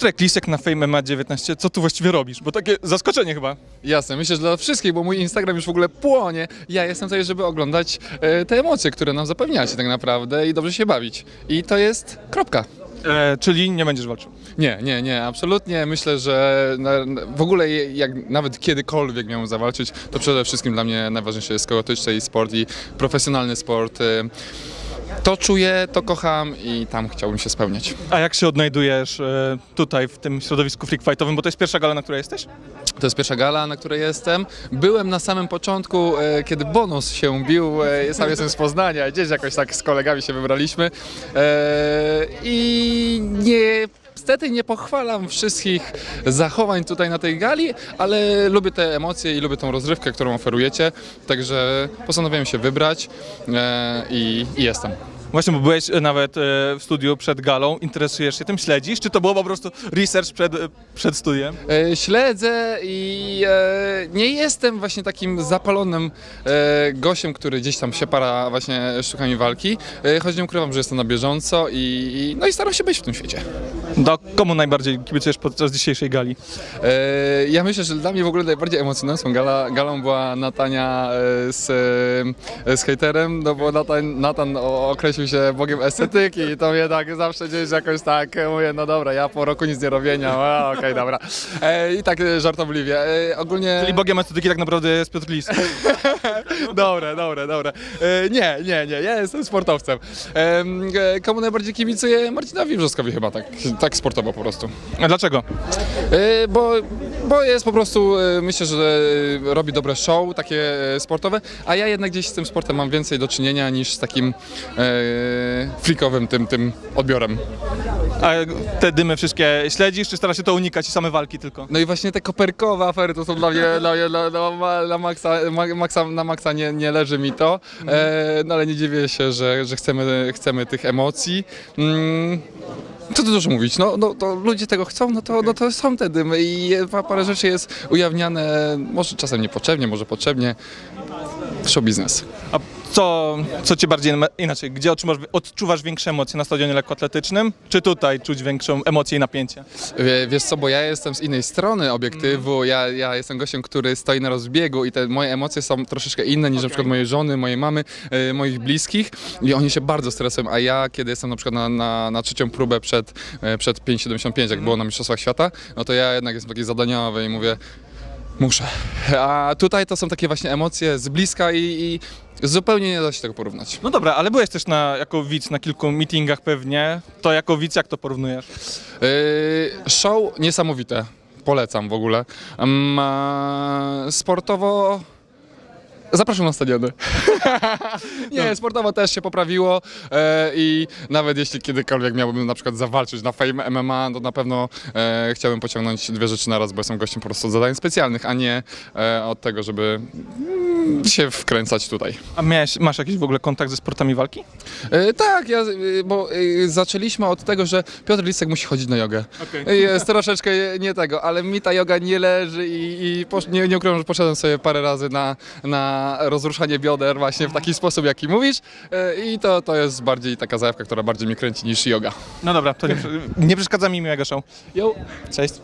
Piotrek Lisek na Fame MMA 19, co tu właściwie robisz? Bo takie zaskoczenie chyba. Jasne, myślę, że dla wszystkich, bo mój Instagram już w ogóle płonie. Ja jestem tutaj, żeby oglądać e, te emocje, które nam zapewniacie tak naprawdę i dobrze się bawić. I to jest kropka. E, czyli nie będziesz walczył. Nie, nie, nie, absolutnie. Myślę, że na, na, w ogóle je- jak nawet kiedykolwiek miałem zawalczyć, to przede wszystkim dla mnie najważniejsze jest skołotyczny i sport i profesjonalny sport. E, To czuję, to kocham i tam chciałbym się spełniać. A jak się odnajdujesz e, tutaj w tym środowisku freak fightowym, bo to jest pierwsza gala, na której jesteś? To jest pierwsza gala, na której jestem. Byłem na samym początku, e, kiedy bonus się bił. E, sam jestem z Poznania, gdzieś jakoś tak z kolegami się wybraliśmy. E, I nie. Niestety nie pochwalam wszystkich zachowań tutaj na tej gali, ale lubię te emocje i lubię tą rozrywkę, którą oferujecie, także postanowiłem się wybrać e, i, i jestem. Właśnie, bo byłeś e, nawet e, w studiu przed galą, interesujesz się tym, śledzisz? Czy to było po prostu research przed, e, przed studiem? Śledzę i nie jestem właśnie takim zapalonym gościem, który gdzieś tam się para właśnie sztukami walki, choć nie ukrywam, że jestem na bieżąco i, no i staram się być w tym świecie. Do komu najbardziej kibicujesz podczas dzisiejszej gali? Ja myślę, że dla mnie w ogóle najbardziej emocjonującą gala, galą była Natania z, z hejterem, no bo Natan, Natan o- się bogiem estetyki i to mnie tak zawsze gdzieś jakoś tak mówię, no dobra, ja po roku nic nie robienia, a, okej, dobra. E, I tak e, żartobliwie. E, ogólnie... Czyli bogiem estetyki tak naprawdę jest Piotr Lis. Dobre, dobre, dobre. E, nie, nie, nie, ja jestem sportowcem. Em, e, komu najbardziej kibicuję? Marcinowi Wrzoskowi chyba tak, tak sportowo po prostu. A dlaczego? E, bo, bo jest po prostu, e, myślę, że e, robi dobre show, takie sportowe, a ja jednak gdzieś z tym sportem mam więcej do czynienia niż z takim e, freakowym tym, tym odbiorem. A te dymy wszystkie śledzisz, czy starasz się to unikać i same walki tylko? No i właśnie te koperkowe afery to są dla mnie, dla mnie na, na, na, maksa, ma- maksa, na maksa nie, nie leży mi to, e, no ale nie dziwię się, że, że chcemy, chcemy tych emocji. Mm. Co tu dużo mówić, no, no to ludzie tego chcą, no to, no to są te dymy i pa- parę rzeczy jest ujawniane, może czasem niepotrzebnie, może potrzebnie. Show biznes. Co, co cię bardziej inaczej? Gdzie odczuwasz, odczuwasz większe emocje na stadionie lekkoatletycznym? Czy tutaj czuć większą emocję i napięcie? Wie- Wiesz co, bo ja jestem z innej strony obiektywu, ja, ja jestem gościem, który stoi na rozbiegu i te moje emocje są troszeczkę inne niż na przykład mojej żony, mojej mamy, e, moich bliskich i oni się bardzo stresują, a ja kiedy jestem na przykład na, na, na trzecią próbę przed, e, przed 5.75, jak było na Mistrzostwach Świata, no to ja jednak jestem taki zadaniowy i mówię, muszę. A tutaj to są takie właśnie emocje z bliska i, i zupełnie nie da się tego porównać. No dobra, ale byłeś też na, jako widz na kilku meetingach pewnie. To jako widz jak to porównujesz? Yy, Show niesamowite. Polecam w ogóle. Mm, a Sportowo. Zapraszam na stadiony. Nie, sportowo też się poprawiło e, i nawet jeśli kiedykolwiek miałbym na przykład zawalczyć na Fame MMA, to na pewno e, chciałbym pociągnąć dwie rzeczy na raz, bo jestem gościem po prostu od zadań specjalnych, a nie e, od tego, żeby się wkręcać tutaj. A miałeś, masz jakiś w ogóle kontakt ze sportami walki? E, tak, ja, e, bo e, zaczęliśmy od tego, że Piotr Lisek musi chodzić na jogę. Okej. Jest troszeczkę nie tego, ale mi ta joga nie leży i, i posz, nie, nie ukrywam, że poszedłem sobie parę razy na, na rozruszanie bioder właśnie w taki sposób, jaki mówisz e, i to, to jest bardziej taka zajawka, która bardziej mnie kręci niż yoga. No dobra, to nie, nie przeszkadza mi miłego show. Jo. Cześć.